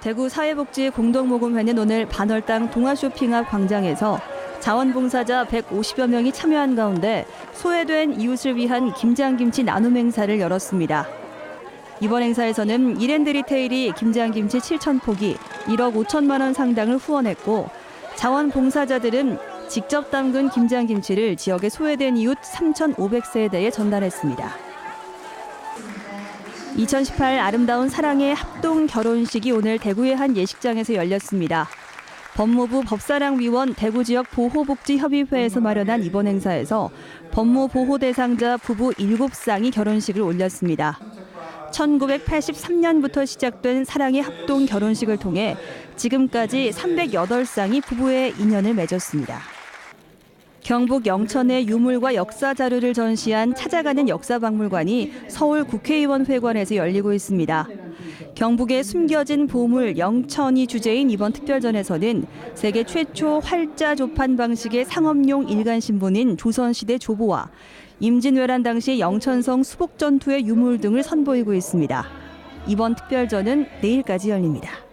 대구 사회복지 공동모금회는 오늘 반월당 동아쇼핑 앞 광장에서 자원봉사자 150여 명이 참여한 가운데 소외된 이웃을 위한 김장김치 나눔 행사를 열었습니다. 이번 행사에서는 이랜드 리테일이 김장김치 7천 포기 1억 5천만 원 상당을 후원했고 자원봉사자들은 직접 담근 김장김치를 지역의 소외된 이웃 3,500세대에 전달했습니다. 2018 아름다운 사랑의 합동 결혼식이 오늘 대구의 한 예식장에서 열렸습니다. 법무부 법사랑위원 대구지역 보호복지협의회에서 마련한 이번 행사에서 법무 보호 대상자 부부 7쌍이 결혼식을 올렸습니다. 1983년부터 시작된 사랑의 합동 결혼식을 통해 지금까지 308쌍이 부부의 인연을 맺었습니다. 경북 영천의 유물과 역사 자료를 전시한 찾아가는 역사박물관이 서울 국회의원 회관에서 열리고 있습니다. 경북의 숨겨진 보물 영천이 주제인 이번 특별전에서는 세계 최초 활자 조판 방식의 상업용 일간 신본인 조선시대 조보와 임진왜란 당시 영천성 수복 전투의 유물 등을 선보이고 있습니다. 이번 특별전은 내일까지 열립니다.